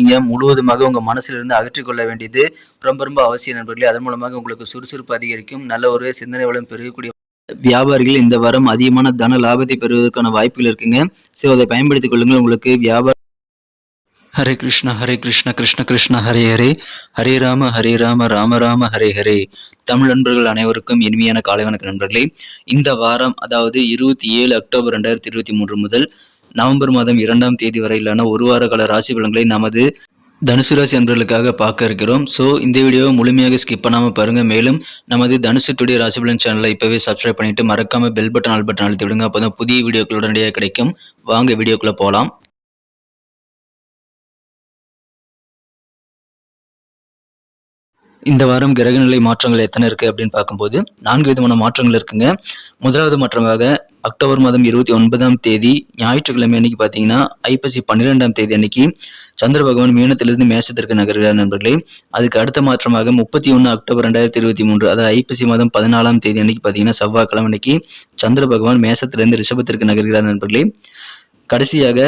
நீங்கள் முழுவதுமாக உங்கள் மனசிலிருந்து அகற்றிக்கொள்ள வேண்டியது ரொம்ப ரொம்ப அவசியம் நண்பர்களே. அதன் மூலமாக உங்களுக்கு சுறுசுறுப்பு அதிகரிக்கும் நல்ல ஒரு சிந்தனை வளம் பெருகக்கூடிய வியாபாரிகள் இந்த வாரம் அதிகமான தன லாபத்தை பெறுவதற்கான வாய்ப்புகள் இருக்குங்க. ஸோ அதை பயன்படுத்திக் கொள்ளுங்கள். உங்களுக்கு வியாபார ஹரே கிருஷ்ண ஹரே கிருஷ்ண கிருஷ்ண கிருஷ்ண ஹரே ஹரே. ஹரே ராம ஹரே ராம ராம ராம ஹரே ஹரே. தமிழ் நண்பர்கள் அனைவருக்கும் இனிமையான காலை வணக்க நண்பர்களே. இந்த வாரம் அதாவது இருபத்தி ஏழு அக்டோபர் ரெண்டாயிரத்தி இருபத்தி மூன்று முதல் நவம்பர் மாதம் இரண்டாம் தேதி வரையிலான ஒரு வார கால ராசி பலன்களை நமது தனுசு ராசி அன்பர்களுக்காக பார்க்க இருக்கிறோம். ஸோ இந்த வீடியோவை முழுமையாக ஸ்கிப் பண்ணாமல் பாருங்கள் மேலும் நமது தனுசு டுடே ராசி பலன் சேனலை இப்போவே சப்ஸ்கிரைப் பண்ணிட்டு மறக்காமல் பெல் பட்டன் ஆல் பட்டன் அழுத்தி விடுங்க. அப்போ தான் புதிய வீடியோக்கள் உடனடியாக கிடைக்கும். வாங்க வீடியோக்குள்ளே போகலாம் இந்த வாரம் கிரகநிலை மாற்றங்கள் எத்தனை இருக்கு அப்படின்னு பார்க்கும்போது நான்கு விதமான மாற்றங்கள் இருக்குங்க. முதலாவது மாற்றமாக அக்டோபர் மாதம் இருபத்தி ஒன்பதாம் தேதி ஞாயிற்றுக்கிழமை அன்னைக்கு பார்த்தீங்கன்னா ஐப்பசி பன்னிரெண்டாம் தேதி அன்னைக்கு சந்திர பகவான் மீனத்திலிருந்து மேசத்திற்கு நகர்கிறார் நண்பர்களே. அதுக்கு அடுத்த மாற்றமாக முப்பத்தி ஒன்று அக்டோபர் ரெண்டாயிரத்தி இருபத்தி மூன்று அதாவது ஐப்பசி மாதம் பதினாலாம் தேதி அன்னைக்கு பார்த்தீங்கன்னா செவ்வாய்க்கிழமை அன்னைக்கு சந்திர பகவான் மேசத்திலிருந்து ரிஷபத்திற்கு நகர்கிறார் நண்பர்களே. கடைசியாக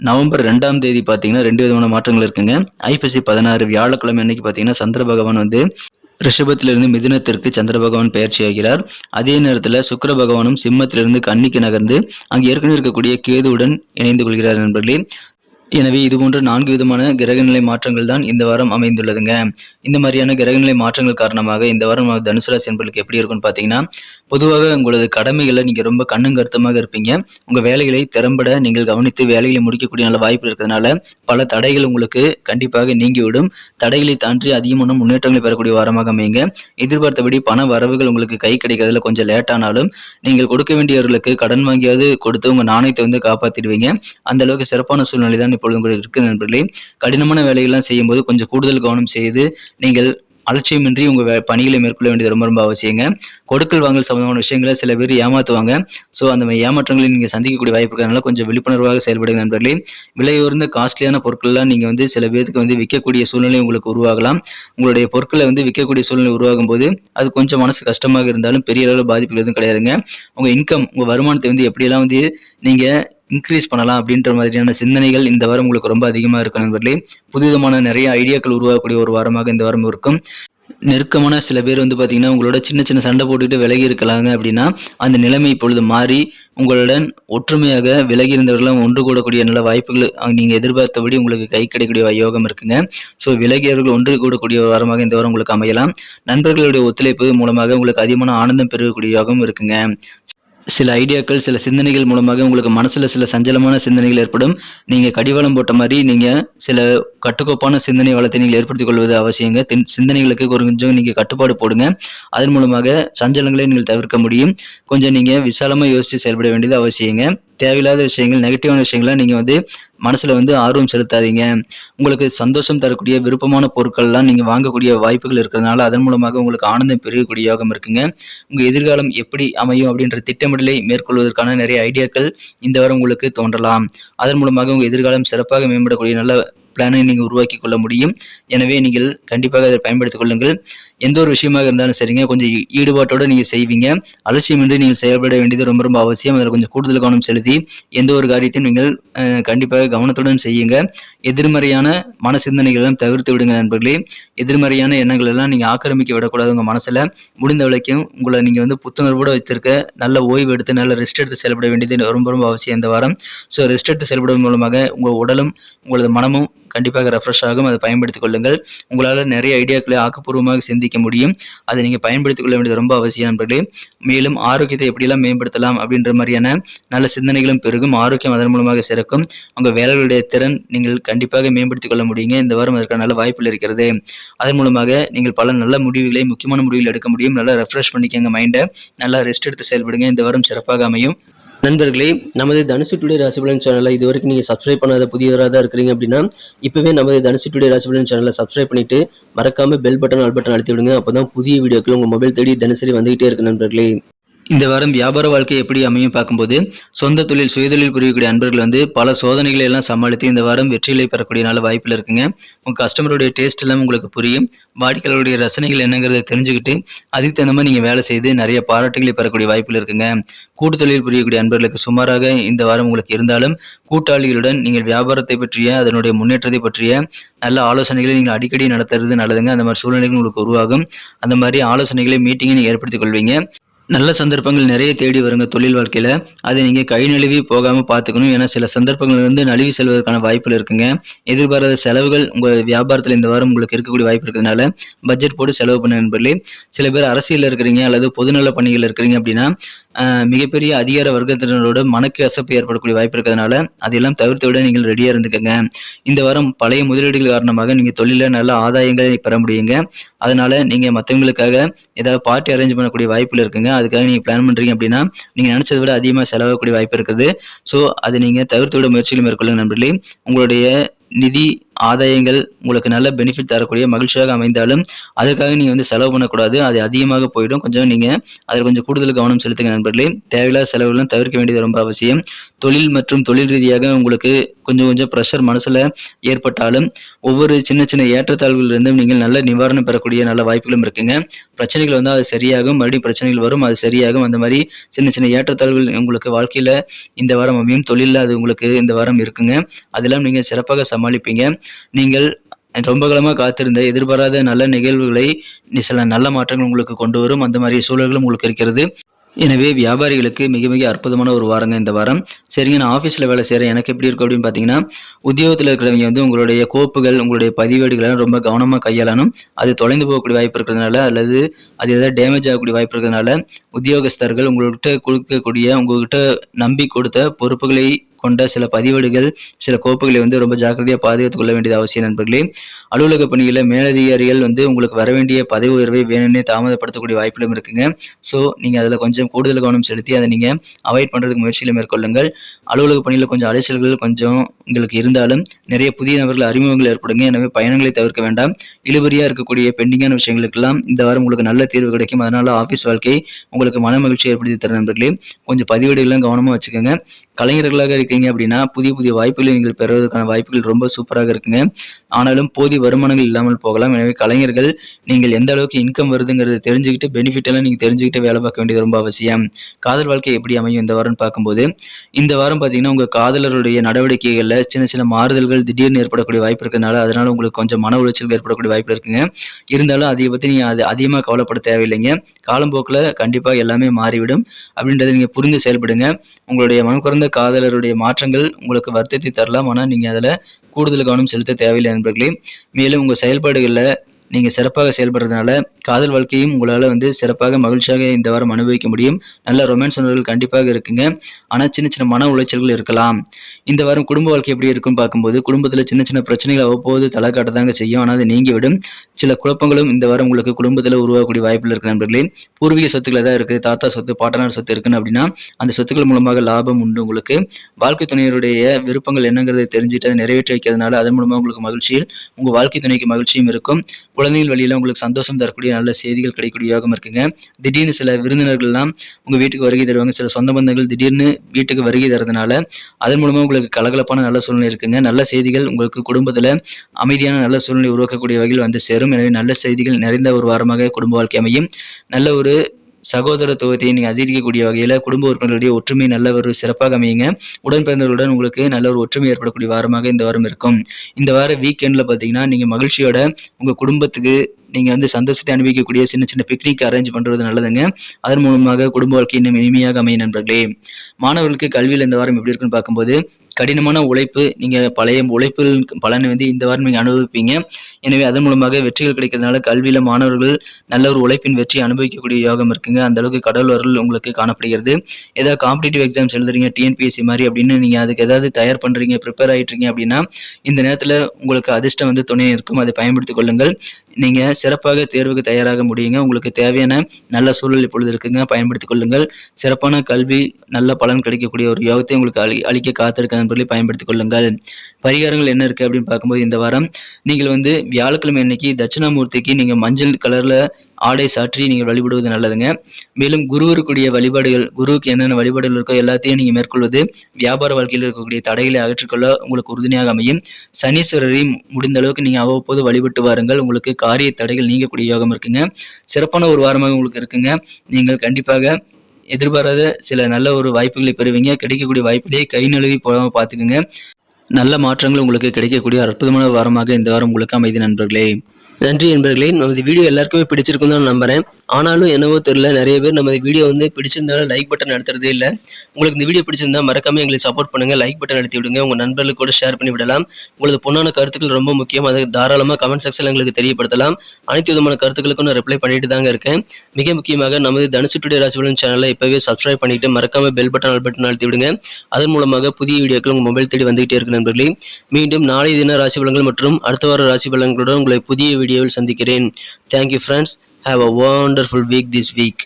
நவம்பர் ரெண்டாம் தேதி பார்த்தீங்கன்னா ரெண்டு விதமான மாற்றங்கள் இருக்குங்க. ஐப்பசி பதினாறு வியாழக்கிழமை அன்னைக்கு பார்த்தீங்கன்னா சந்திர பகவான் வந்து ரிஷபத்திலிருந்து மிதுனத்திற்கு சந்திர பகவான் பயிற்சி ஆகிறார். அதே நேரத்தில் சுக்கர பகவானும் சிம்மத்திலிருந்து கன்னிக்கு நகர்ந்து அங்கு ஏற்கனவே இருக்கக்கூடிய கேதுவுடன் இணைந்து கொள்கிறார் நண்பர்களே. எனவே இது போன்ற நான்கு விதமான கிரகநிலை மாற்றங்கள் தான் இந்த வாரம் அமைந்துள்ளதுங்க. இந்த மாதிரியான கிரகநிலை மாற்றங்கள் காரணமாக இந்த வாரம் நம்ம தனுசு ராசி என்பர்களுக்கு எப்படி இருக்கும்னு பார்த்தீங்கன்னா பொதுவாக உங்களது கடமைகளை நீங்கள் ரொம்ப கண்ணும் கருத்தமாக இருப்பீங்க. உங்கள் வேலைகளை திறம்பட நீங்கள் கவனித்து வேலைகளை முடிக்கக்கூடிய நல்ல வாய்ப்பு இருக்கிறதுனால பல தடைகள் உங்களுக்கு கண்டிப்பாக நீங்கிவிடும். தடைகளை தாண்டி அதிகமான முன்னேற்றங்களை பெறக்கூடிய வாரமாக அமையுங்க. எதிர்பார்த்தபடி பண வரவுகள் உங்களுக்கு கை கிடைக்கிறதுல கொஞ்சம் லேட்டானாலும் நீங்கள் கொடுக்க வேண்டியவர்களுக்கு கடன் வாங்கியாவது கொடுத்து உங்கள் நாணயத்தை வந்து காப்பாற்றிடுவீங்க அந்த அளவுக்கு சிறப்பான சூழ்நிலை தான் இப்பொழுது உங்களுக்கு இருக்கு நண்பர்களே. கடினமான வேலைகள்லாம் செய்யும்போது கொஞ்சம் கூடுதல் கவனம் செய்து நீங்கள் அலட்சியமின்றி உங்க பணிகளை மேற்கொள்ள வேண்டியது ரொம்ப ரொம்ப அவசியங்க. கொடுக்கல் வாங்கல் சம்பந்தமான விஷயங்களை சில பேர் ஏமாத்துவாங்க. ஸோ அந்த மாதிரி ஏமாற்றங்களை நீங்க சந்திக்கக்கூடிய வாய்ப்பு இருக்கிறதுனால கொஞ்சம் விழிப்புணர்வாக செயல்படுங்க நண்பர்களே. விலை உயர்ந்த காஸ்ட்லியான பொருட்கள்லாம் நீங்க வந்து சில பேருக்கு வந்து விற்கக்கூடிய சூழ்நிலை உங்களுக்கு உருவாகலாம். உங்களுடைய பொருட்களை வந்து விற்கக்கூடிய சூழ்நிலை உருவாகும் போது அது கொஞ்சம் மனசு கஷ்டமாக இருந்தாலும் பெரிய அளவில் பாதிப்புகள் எதுவும் கிடையாதுங்க. உங்க இன்கம் உங்க வருமானத்தை வந்து எப்படியெல்லாம் வந்து நீங்க இன்க்ரீஸ் பண்ணலாம் அப்படின்ற மாதிரியான சிந்தனைகள் இந்த வாரம் உங்களுக்கு ரொம்ப அதிகமாக இருக்கும் நண்பர்களே. புதுவிதமான நிறைய ஐடியாக்கள் உருவாகக்கூடிய ஒரு வாரமாக இந்த வாரம் இருக்கும். நெருக்கமான சில பேர் வந்து பார்த்தீங்கன்னா உங்களோட சின்ன சின்ன சண்டை போட்டுக்கிட்டு விலகி இருக்கலாங்க அப்படின்னா அந்த நிலைமை இப்பொழுது மாறி உங்களுடன் ஒற்றுமையாக விலகி இருந்தவர்களும் ஒன்று கூடக்கூடிய நல்ல வாய்ப்புகள் நீங்கள் எதிர்பார்த்தபடி உங்களுக்கு கை கிடைக்கக்கூடிய யோகம் இருக்குங்க. ஸோ விலகியவர்கள் ஒன்று கூடக்கூடிய வாரமாக இந்த வாரம் உங்களுக்கு அமையலாம். நண்பர்களுடைய ஒத்துழைப்பு மூலமாக உங்களுக்கு அதிகமான ஆனந்தம் பெறக்கூடிய யோகம் இருக்குங்க. சில ஐடியாக்கள் சில சிந்தனைகள் மூலமாக உங்களுக்கு மனசில் சில சஞ்சலமான சிந்தனைகள் ஏற்படும். நீங்கள் கடிவாளம் போட்ட மாதிரி நீங்கள் சில கட்டுக்கோப்பான சிந்தனை வளத்தை நீங்கள் ஏற்படுத்திக் கொள்வது அவசியங்க. தென் சிந்தனைகளுக்கு கொஞ்சம் நீங்கள் கட்டுப்பாடு போடுங்க. அதன் மூலமாக சஞ்சலங்களை நீங்கள் தவிர்க்க முடியும். கொஞ்சம் நீங்கள் விசாலமாக யோசித்து செயல்பட வேண்டியது அவசியங்க. தேவையில்லாத விஷயங்கள் நெகட்டிவான விஷயங்களை நீங்கள் வந்து மனசில் வந்து ஆர்வம் செலுத்தாதீங்க. உங்களுக்கு சந்தோஷம் தரக்கூடிய விருப்பமான பொருட்கள்லாம் நீங்கள் வாங்கக்கூடிய வாய்ப்புகள் இருக்கிறதுனால அதன் மூலமாக உங்களுக்கு ஆனந்தம் பெருகக்கூடிய யோகம் இருக்குங்க. உங்கள் எதிர்காலம் எப்படி அமையும் அப்படின்ற திட்டமிடலை மேற்கொள்வதற்கான நிறைய ஐடியாக்கள் இந்த வாரம் உங்களுக்கு தோன்றலாம். அதன் மூலமாக உங்கள் எதிர்காலம் சிறப்பாக மேம்படக்கூடிய நல்ல பிளானை நீங்கள் உருவாக்கி கொள்ள முடியும். எனவே நீங்கள் கண்டிப்பாக அதை பயன்படுத்திக் கொள்ளுங்கள். எந்த ஒரு விஷயமாக இருந்தாலும் சரிங்க. கொஞ்சம் ஈடுபாட்டோடு ஈடுபாட்டோட நீங்கள் செய்வீங்க. அலட்சியமின்றி நீங்கள் செயல்பட வேண்டியது ரொம்ப ரொம்ப அவசியம். அதில் கொஞ்சம் கூடுதல் கவனம் செலுத்தி எந்த ஒரு காரியத்தையும் நீங்கள் கண்டிப்பாக கவனத்துடன் செய்யுங்க. எதிர்மறையான மன சிந்தனைகள் எல்லாம் தவிர்த்து விடுங்க நண்பர்களே. எதிர்மறையான எண்ணங்கள் எல்லாம் நீங்கள் ஆக்கிரமிக்க விடக்கூடாது உங்கள் மனசில். முடிந்த வரைக்கும் உங்களை நீங்கள் வந்து புத்துணர்வோடு வச்சிருக்க நல்ல ஓய்வு எடுத்து நல்ல ரெஸ்ட் எடுத்து செயல்பட வேண்டியது ரொம்ப ரொம்ப அவசியம் இந்த வாரம். ஸோ ரெஸ்ட் எடுத்து செயல்படுவதன் மூலமாக உங்கள் உடலும் உங்களது மனமும் கண்டிப்பாக ரெஃப்ரெஷ் ஆகும். அதை பயன்படுத்திக் கொள்ளுங்கள். உங்களால் நிறைய ஐடியாக்களை ஆக்கப்பூர்வமாக சிந்திக்க முடியும். அதை நீங்கள் பயன்படுத்திக் கொள்ள வேண்டியது ரொம்ப அவசியம் நண்பர்களே. மேலும் ஆரோக்கியத்தை எப்படியெல்லாம் மேம்படுத்தலாம் அப்படின்ற மாதிரியான நல்ல சிந்தனைகளும் பெருகும். ஆரோக்கியம் அதன் மூலமாக சிறக்கும். உங்கள் வேலைகளுடைய திறன் நீங்கள் கண்டிப்பாக மேம்படுத்திக் கொள்ள முடியுங்க. இந்த வாரம் அதற்கான நல்ல வாய்ப்புகள் இருக்கிறது. அதன் மூலமாக நீங்கள் பல நல்ல முடிவுகளை முக்கியமான முடிவுகள் எடுக்க முடியும். நல்லா ரெஃப்ரெஷ் பண்ணிக்கங்க மைண்டை நல்லா ரெஸ்ட் எடுத்து செயல்படுங்க. இந்த வாரம் சிறப்பாக அமையும். நண்பர்களே நமது தனுசு டுடே ராசிபலன் சேனலை இது வரைக்கும் நீங்கள் சப்ஸ்கிரைப் பண்ணாத புதியவராக தான் இருக்கிறீங்க அப்படின்னா இப்போவே நமது தனுசு டுடே ராசிபலன் சேனலை சப்ஸ்கிரைப் பண்ணிட்டு மறக்காமல் பெல் பட்டன் ஆல் பட்டன் அழுத்தி விடுங்க. அப்போ தான் புதிய வீடியோக்கள் உங்கள் மொபைல் தேடி தினசரி வந்துகிட்டே இருக்கு நண்பர்களே. இந்த வாரம் வியாபார வாழ்க்கை எப்படி அமையும் பார்க்கும்போது சொந்த தொழில் சுயதொழில் புரியக்கூடிய அன்பர்கள் வந்து பல சோதனைகளை எல்லாம் சமாளித்து இந்த வாரம் வெற்றிகளை பெறக்கூடிய நாள் வாய்ப்பில் இருக்குங்க. உங்கள் கஸ்டமருடைய டேஸ்ட் எல்லாம் உங்களுக்கு புரியும். வாடிக்கையாளருடைய ரசனைகள் என்னங்கிறத தெரிஞ்சுக்கிட்டு அதுக்கு தகுந்த மாதிரி நீங்கள் வேலை செய்து நிறைய பாராட்டுகளை பெறக்கூடிய வாய்ப்பில் இருக்குங்க. கூட்டு தொழில் புரியக்கூடிய அன்பர்களுக்கு சுமாராக இந்த வாரம் உங்களுக்கு இருந்தாலும் கூட்டாளிகளுடன் நீங்கள் வியாபாரத்தை பற்றிய அதனுடைய முன்னேற்றத்தை பற்றிய நல்ல ஆலோசனைகளை நீங்கள் அடிக்கடி நடத்துறது நல்லதுங்க. அந்த மாதிரி சூழ்நிலைகள் உங்களுக்கு உருவாகும். அந்த மாதிரி ஆலோசனைகளை மீட்டிங்கை நீங்கள் ஏற்படுத்திக் கொள்வீங்க. நல்ல சந்தர்ப்பங்கள் நிறைய தேடி வருங்க தொழில் வாழ்க்கையில். அதை நீங்கள் கை நழுவி போகாமல் பார்த்துக்கணும். ஏன்னா சில சந்தர்ப்பங்கள் வந்து நழுவி செல்வதற்கான வாய்ப்புகள் இருக்குங்க. எதிர்பாராத செலவுகள் உங்கள் வியாபாரத்தில் இந்த வாரம் உங்களுக்கு இருக்கக்கூடிய வாய்ப்பு இருக்கிறதுனால பட்ஜெட் போட்டு செலவு பண்ண நண்பர்களே சில பேர் அரசியலில் இருக்கிறீங்க அல்லது பொதுநல பணிகள் இருக்கிறீங்க அப்படின்னா மிகப்பெரிய அதிகார வர்க்கத்தினரோட மனக்கசப்பு ஏற்படக்கூடிய வாய்ப்பு இருக்கிறதுனால அதையெல்லாம் தவிர்த்து விட நீங்கள் ரெடியாக இருந்துக்கங்க. இந்த வாரம் பழைய முதலீடுகள் காரணமாக நீங்கள் தொழிலில் நல்ல ஆதாயங்களை பெற முடியுங்க. அதனால நீங்கள் மற்றவங்களுக்காக ஏதாவது பார்ட்டி அரேஞ்ச் பண்ணக்கூடிய வாய்ப்பில் இருக்குங்க. அதுக்காக நீங்கள் பிளான் பண்ணுறீங்க அப்படின்னா நீங்கள் நினச்சதை விட அதிகமாக செலவாகக்கூடிய வாய்ப்பு இருக்குது. ஸோ அதை நீங்கள் தவிர்த்து விட முயற்சிகள் மேற்கொள்ளுங்க நண்பர்களே. உங்களுடைய நிதி ஆதாயங்கள் உங்களுக்கு நல்ல பெனிஃபிட் தரக்கூடிய மகிழ்ச்சியாக அமைந்தாலும் அதற்காக நீங்கள் வந்து செலவு பண்ணக்கூடாது. அது அதிகமாக போயிடும். கொஞ்சம் நீங்கள் அதில் கொஞ்சம் கூடுதல் கவனம் செலுத்துங்க நண்பர்களே. தேவையில்லாத செலவுகளும் தவிர்க்க வேண்டியது ரொம்ப அவசியம். தொழில் மற்றும் தொழில் ரீதியாக உங்களுக்கு கொஞ்சம் கொஞ்சம் ப்ரெஷர் மனசில் ஏற்பட்டாலும் ஒவ்வொரு சின்ன சின்ன ஏற்றத்தாழ்வுகளிலிருந்தும் நீங்கள் நல்ல நிவாரணம் பெறக்கூடிய நல்ல வாய்ப்புகளும் இருக்குங்க. பிரச்சனைகள் வந்து அது சரியாகும் மறுபடியும் பிரச்சனைகள் வரும் அது சரியாகும். அந்த மாதிரி சின்ன சின்ன ஏற்றத்தாழ்வுகள் உங்களுக்கு வாழ்க்கையில் இந்த வாரம் அமையும். தொழிலில் அது உங்களுக்கு இந்த வாரம் இருக்குங்க. அதெல்லாம் நீங்கள் சிறப்பாக சமாளிப்பீங்க. நீங்கள் ரொம்ப காலமாக காத்திருந்த எதிர்பாராத நல்ல நிகழ்வுகளை சில நல்ல மாற்றங்கள் உங்களுக்கு கொண்டு வரும். அந்த மாதிரி சூழல்களும் உங்களுக்கு இருக்கிறது. எனவே வியாபாரிகளுக்கு மிக மிக அற்புதமான ஒரு வாரங்க இந்த வாரம். சரிங்க நான் ஆஃபீஸில் வேலை செய்கிறேன் எனக்கு எப்படி இருக்கும் அப்படின்னு பார்த்தீங்கன்னா உத்தியோகத்தில் இருக்கிறவங்க வந்து உங்களுடைய கோப்புகள் உங்களுடைய பதிவேடுகளெல்லாம் ரொம்ப கவனமாக கையாளணும். அது தொலைந்து போகக்கூடிய வாய்ப்பு இருக்கிறதுனால அல்லது அது ஏதாவது டேமேஜ் ஆகக்கூடிய வாய்ப்பு இருக்கிறதுனால உத்தியோகஸ்தர்கள் உங்கள்கிட்ட கொடுக்கக்கூடிய உங்கள்கிட்ட நம்பி கொடுத்த பொறுப்புகளை கொண்ட சில பதிவேடுகள் சில கோப்புகளை வந்து ரொம்ப ஜாக்கிரதையாக பாதுகாத்துக் கொள்ள வேண்டியது அவசியம் நண்பர்களே. அலுவலக பணிகளில் மேலதிகாரிகள் வந்து உங்களுக்கு வர வேண்டிய பதவி உயர்வை வேணும்னே தாமதப்படுத்தக்கூடிய வாய்ப்புகளும் இருக்குங்க. ஸோ நீங்கள் அதில் கொஞ்சம் கூடுதல் கவனம் செலுத்தி அதை நீங்கள் அவாய்ட் பண்ணுறதுக்கு முயற்சிகளை மேற்கொள்ளுங்கள். அலுவலக பணியில் கொஞ்சம் அலைச்சல்கள் கொஞ்சம் உங்களுக்கு இருந்தாலும் நிறைய புதிய நபர்கள் அறிமுகங்கள் ஏற்படுங்க. எனவே பயணங்களை தவிர்க்க வேண்டாம். இழுபறியாக இருக்கக்கூடிய பெண்டிங்கான விஷயங்களுக்கெல்லாம் இந்த வாரம் உங்களுக்கு நல்ல தீர்வு கிடைக்கும். அதனால் ஆஃபீஸ் வாழ்க்கை உங்களுக்கு மன மகிழ்ச்சி ஏற்படுத்தி தர நண்பர்களே. கொஞ்சம் பதிவேடுகள்லாம் கவனமாக வச்சுக்கோங்க. கலைஞர்களாக இருக்கீங்க அப்படின்னா புதிய புதிய வாய்ப்புகளை நீங்கள் பெறுவதற்கான வாய்ப்புகள் ரொம்ப சூப்பராக இருக்குங்க. ஆனாலும் போதிய வருமானங்கள் இல்லாமல் போகலாம். எனவே கலைஞர்கள் நீங்கள் எந்த அளவுக்கு இன்கம் வருதுங்கிறத தெரிஞ்சுக்கிட்டு பெனிஃபிட் எல்லாம் நீங்கள் தெரிஞ்சுக்கிட்டு வேலை பார்க்க வேண்டியது ரொம்ப அவசியம். காதல் வாழ்க்கை எப்படி அமையும் இந்த வாரம்னு பார்க்கும்போது இந்த வாரம் பார்த்தீங்கன்னா உங்கள் காதலருடைய நடவடிக்கைகளில் சின்ன சின்ன மாறுதல்கள் திடீர்னு ஏற்படக்கூடிய வாய்ப்பு இருக்கிறதுனால அதனால உங்களுக்கு கொஞ்சம் மன உளைச்சல் ஏற்படக்கூடிய வாய்ப்பு இருக்குங்க. இருந்தாலும் அதை பற்றி நீங்கள் அது அதிகமாக கவலைப்பட தேவையில்லைங்க. காலம்போக்கில் கண்டிப்பாக எல்லாமே மாறிவிடும். அப்படின்றத நீங்கள் புரிந்து செயல்படுங்க. உங்களுடைய மனம் குறைந்த காதலருடைய மாற்றங்கள் உங்களுக்கு வருத்தத்தை தரலாம். ஆனால் நீங்கள் அதில் கூடுதல் கவனம் செலுத்த தேவையில்லை நண்பர்களே. மேலும் உங்கள் செயல்பாடுகளில் நீங்கள் சிறப்பாக செயல்படுறதுனால காதல் வாழ்க்கையும் உங்களால் வந்து சிறப்பாக மகிழ்ச்சியாக இந்த வாரம் அனுபவிக்க முடியும். நல்ல ரொமான்ஸ் உணர்வுகள் கண்டிப்பாக இருக்குங்க. ஆனால் சின்ன சின்ன மன உளைச்சல்கள் இருக்கலாம். இந்த வாரம் குடும்ப வாழ்க்கை எப்படி இருக்குன்னு பார்க்கும்போது குடும்பத்தில் சின்ன சின்ன பிரச்சனைகள் அவ்வப்போது தலை காட்டதாங்க செய்யும். ஆனால் அது நீங்கிவிடும். சில குழப்பங்களும் இந்த வாரம் உங்களுக்கு குடும்பத்தில் உருவாகக்கூடிய வாய்ப்புகள் இருக்கு நண்பர்களே. பூர்வீக சொத்துக்கள் ஏதாவது இருக்குது தாத்தா சொத்து பாட்டனார் சொத்து இருக்குன்னு அப்படின்னா அந்த சொத்துக்கள் மூலமாக லாபம் உண்டு உங்களுக்கு. வாழ்க்கை துணையருடைய விருப்பங்கள் என்னங்கிறத தெரிஞ்சுட்டு அதை நிறைவேற்றி வைக்கிறதுனால அதன் மூலமாக உங்களுக்கு மகிழ்ச்சியில் உங்கள் வாழ்க்கை துணைக்கு மகிழ்ச்சியும் இருக்கும். குழந்தைகள் வழியில் உங்களுக்கு சந்தோஷம் தரக்கூடிய நல்ல செய்திகள் கிடைக்கக்கூடிய யோகம் இருக்குங்க. திடீர்னு சில விருந்தினர்கள்லாம் உங்கள் வீட்டுக்கு வருகை தருவாங்க. சில சொந்த பந்தங்கள் திடீர்னு வீட்டுக்கு வருகை தரதுனால அதன் மூலமாக உங்களுக்கு கலகலப்பான நல்ல சூழ்நிலை இருக்குங்க. நல்ல செய்திகள் உங்களுக்கு குடும்பத்தில் அமைதியான நல்ல சூழ்நிலை உருவாக்கக்கூடிய வகையில் வந்து சேரும். எனவே நல்ல செய்திகள் நிறைந்த ஒரு வாரமாக குடும்ப வாழ்க்கை அமையும். நல்ல ஒரு சகோதரத்துவத்தை நீங்கள் அதிகரிக்கக்கூடிய வகையில் குடும்ப உறுப்பினர்களுடைய ஒற்றுமை நல்ல ஒரு சிறப்பாக அமையுங்க. உடன் பிறந்தவர்களுடன் உங்களுக்கு நல்ல ஒரு ஒற்றுமை ஏற்படக்கூடிய வாரமாக இந்த வாரம் இருக்கும். இந்த வார வீக்கெண்டில் பார்த்தீங்கன்னா நீங்கள் மகிழ்ச்சியோட உங்கள் குடும்பத்துக்கு நீங்கள் வந்து சந்தோஷத்தை அனுபவிக்கக்கூடிய சின்ன சின்ன பிக்னிக் அரேஞ்ச் பண்ணுறது நல்லதுங்க. அதன் மூலமாக குடும்ப வாழ்க்கை இன்னும் இனிமையாக அமையும் நண்பர்களே. மாணவர்களுக்கு கல்வியில் இந்த வாரம் எப்படி இருக்குன்னு பார்க்கும்போது கடினமான உழைப்பு நீங்கள் பழைய உழைப்பில் பலனை வந்து இந்த வாரம் நீங்கள் அனுபவிப்பீங்க. எனவே அதன் மூலமாக வெற்றிகள் கிடைக்கிறதுனால கல்வியில் மாணவர்கள் நல்ல ஒரு உழைப்பின் வெற்றி அனுபவிக்கக்கூடிய யோகம் இருக்குங்க. அந்த அளவுக்கு கடவுள் வரல் உங்களுக்கு காணப்படுகிறது. ஏதாவது காம்படிட்டிவ் எக்ஸாம்ஸ் எழுதுறீங்க டிஎன்பிஎஸ்சி மாதிரி அப்படின்னு நீங்கள் அதுக்கு ஏதாவது தயார் பண்ணுறீங்க ப்ரிப்பேர் ஆகிட்டீங்க அப்படின்னா இந்த நேரத்தில் உங்களுக்கு அதிர்ஷ்டம் வந்து துணை இருக்கும். அதை பயன்படுத்திக் கொள்ளுங்கள். நீங்கள் சிறப்பாக தேர்வுக்கு தயாராக முடியுங்க. உங்களுக்கு தேவையான நல்ல சூழல் இப்பொழுது இருக்குங்க. பயன்படுத்திக் கொள்ளுங்கள். சிறப்பான கல்வி நல்ல பலன் கிடைக்கக்கூடிய ஒரு யோகத்தை உங்களுக்கு அளி அளிக்க காத்திருக்க நண்பர்களை பயன்படுத்திக் கொள்ளுங்கள். பரிகாரங்கள் என்ன இருக்குது அப்படின்னு பார்க்கும்போது இந்த வாரம் நீங்கள் வந்து வியாழக்கிழமை அன்னைக்கு தட்சிணாமூர்த்திக்கு நீங்கள் மஞ்சள் கலரில் ஆடை சாற்றி நீங்கள் வழிபடுவது நல்லதுங்க. மேலும் குருவிற்குரிய வழிபாடுகள் குருவுக்கு என்னென்ன வழிபாடுகள் இருக்கோ எல்லாத்தையும் நீங்கள் மேற்கொள்வது வியாபார வாழ்க்கையில் இருக்கக்கூடிய தடைகளை அகற்றிக்கொள்ள உங்களுக்கு உறுதுணையாக அமையும். சனீஸ்வரரை முடிந்த அளவுக்கு நீங்கள் அவ்வப்போது வழிபட்டு வாருங்கள். உங்களுக்கு காரிய தடைகள் நீங்கக்கூடிய யோகம் இருக்குங்க. சிறப்பான ஒரு வாரமாக உங்களுக்கு இருக்குங்க. நீங்கள் கண்டிப்பாக எதிர்பாராத சில நல்ல ஒரு வாய்ப்புகளை பெறுவீங்க. கிடைக்கக்கூடிய வாய்ப்பிலேயே கை நழுவி போகாமல் பார்த்துக்குங்க. நல்ல மாற்றங்கள் உங்களுக்கு கிடைக்கக்கூடிய அற்புதமான வாரமாக இந்த வாரம் உங்களுக்கு அமைதி நண்பர்களே. நன்றி நண்பர்களே. நமது வீடியோ எல்லாருக்குமே பிடிச்சிருக்கும் தான் நம்புறேன். ஆனாலும் என்னவோ தெரியல நிறைய பேர் நமது வீடியோ வந்து பிடிச்சிருந்தாலும் லைக் பட்டன் நடத்துறதே இல்லை. உங்களுக்கு இந்த வீடியோ பிடிச்சிருந்தா மறக்காம எங்களை சப்போர்ட் பண்ணுங்க. லைக் பட்டன் அழுத்தி விடுங்க. உங்கள் நண்பர்களுக்கு கூட ஷேர் பண்ணி விடலாம். உங்களது பொண்ணான கருத்துக்கள் ரொம்ப முக்கியம். அதை தாராளமாக கமெண்ட் செக்ஷனில் எங்களுக்கு தெரியப்படுத்தலாம். அனைத்து விதமான கருத்துக்களுக்கும் நான் ரிப்ளை பண்ணிட்டு தாங்க இருக்கேன். மிக முக்கியமாக நமது தனுசு டுடே ராசிபலன் சேனலை இப்போவே சப்ஸ்கிரைப் பண்ணிட்டு மறக்காம பெல் பட்டன் ஆல் பட்டன் அழுத்தி விடுங்க. அதன் மூலமாக புதிய வீடியோக்கள் உங்கள் மொபைல் தேடி வந்துகிட்டே இருக்கு நண்பர்களே. மீண்டும் நாளை தின ராசி பலன்கள் மற்றும் அடுத்த வார ராசி பலன்களுடன் உங்களை புதிய வீடியோவில் சந்திக்கிறேன் thank you friends have a wonderful week this week